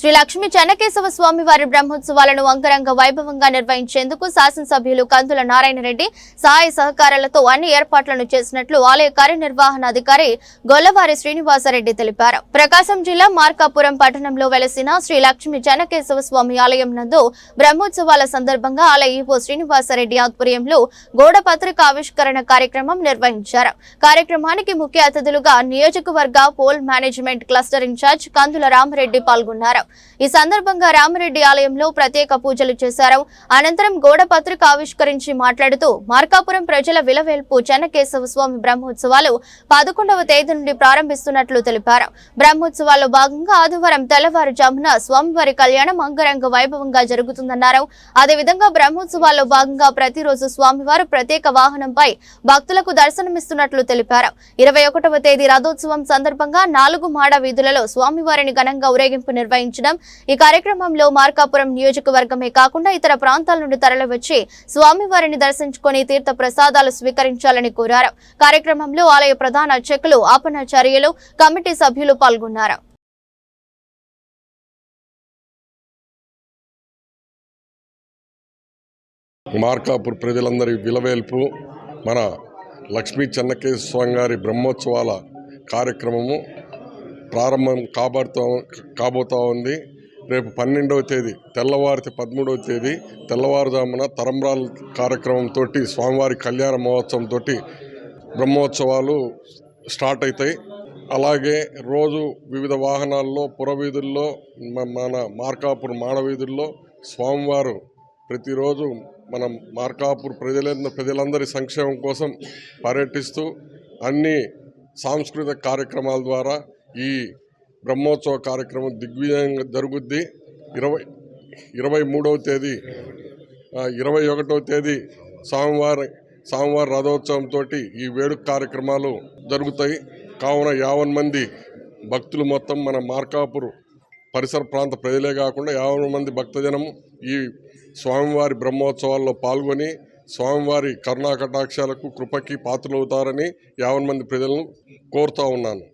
శ్రీ లక్ష్మీ చెన్నకేశవ స్వామి వారి బ్రహ్మోత్సవాలను అంగరంగ వైభవంగా నిర్వహించేందుకు శాసనసభ్యులు కందుల నారాయణ రెడ్డి సహాయ సహకారాలతో అన్ని ఏర్పాట్లను చేసినట్లు ఆలయ కార్యనిర్వహణాధికారి గొల్లవారి శ్రీనివాసరెడ్డి తెలిపారు. ప్రకాశం జిల్లా మార్కాపురం పట్టణంలో వెలసిన శ్రీ లక్ష్మీ చెన్నకేశవ స్వామి ఆలయం నందు బ్రహ్మోత్సవాల సందర్భంగా ఆలయ ఈవో శ్రీనివాసరెడ్డి ఆధ్వర్యంలో గోడ పత్రిక ఆవిష్కరణ కార్యక్రమం నిర్వహించారు. కార్యక్రమానికి ముఖ్య అతిథులుగా నియోజకవర్గ poll management cluster incharge Kandula Ramareddy పాల్గొన్నారు. ఈ సందర్భంగా రామరెడ్డి ఆలయంలో ప్రత్యేక పూజలు చేశారు. అనంతరం గోడ పత్రిక ఆవిష్కరించి మాట్లాడుతూ మార్కాపురం ప్రజల విలవేల్పు చెన్నకేశవ స్వామి బ్రహ్మోత్సవాలు పదకొండవ తేదీ నుండి ప్రారంభిస్తున్నట్లు తెలిపారు. బ్రహ్మోత్సవాల్లో భాగంగా ఆదివారం తెల్లవారుజామున స్వామివారి కళ్యాణం అంగరంగ వైభవంగా జరుగుతుందన్నారు. అదేవిధంగా బ్రహ్మోత్సవాల్లో భాగంగా ప్రతిరోజు స్వామివారు ప్రత్యేక వాహనంపై భక్తులకు దర్శనమిస్తున్నట్లు తెలిపారు. ఇరవై ఒకటవ తేదీ రథోత్సవం సందర్భంగా నాలుగు మాడ వీధులలో స్వామివారిని ఘనంగా ఊరేగింపు నిర్వహించారు. నిర్వహించడం ఈ కార్యక్రమంలో మార్కాపురం నియోజకవర్గమే కాకుండా ఇతర ప్రాంతాల నుండి తరలివచ్చి స్వామివారిని దర్శించుకుని తీర్థ ప్రసాదాలు స్వీకరించాలని కోరారు. కార్యక్రమంలో ఆలయ ప్రధాన అర్చకులు ఆపనాచార్యులు కమిటీ సభ్యులు పాల్గొన్నారు. మార్కాపూర్ ప్రజలందరి విలవేల్పు మన లక్ష్మీ చెన్నకేశ్వర స్వామి గారి బ్రహ్మోత్సవాల కార్యక్రమము ప్రారంభం కాబడుతూ కాబోతూ ఉంది. రేపు పన్నెండవ తేదీ తెల్లవారితే పదమూడవ తేదీ తెల్లవారుజామున తరంబ్రాల కార్యక్రమంతో స్వామివారి కళ్యాణ మహోత్సవంతో బ్రహ్మోత్సవాలు స్టార్ట్ అవుతాయి అలాగే రోజు వివిధ వాహనాల్లో పురవీధుల్లో మన మార్కాపూర్ మాడవీధుల్లో స్వామివారు ప్రతిరోజు మనం మార్కాపూర్ ప్రజలంద ప్రజలందరి సంక్షేమం కోసం పర్యటిస్తూ అన్ని సాంస్కృతిక కార్యక్రమాల ద్వారా ఈ బ్రహ్మోత్సవ కార్యక్రమం దిగ్విజయంగా జరుగుద్ది. ఇరవై ఇరవై మూడవ తేదీ ఇరవై ఒకటవ తేదీ స్వామివారి స్వామివారి రథోత్సవంతో ఈ వేడుక కార్యక్రమాలు జరుగుతాయి. కావున యావన్ మంది భక్తులు మొత్తం మన మార్కాపూర్ పరిసర ప్రాంత ప్రజలే కాకుండా యావన్ మంది భక్తజనం ఈ స్వామివారి బ్రహ్మోత్సవాల్లో పాల్గొని స్వామివారి కరుణా కటాక్షాలకు కృపకి పాత్రలవుతారని యావన్ మంది ప్రజలను కోరుతూ ఉన్నాను.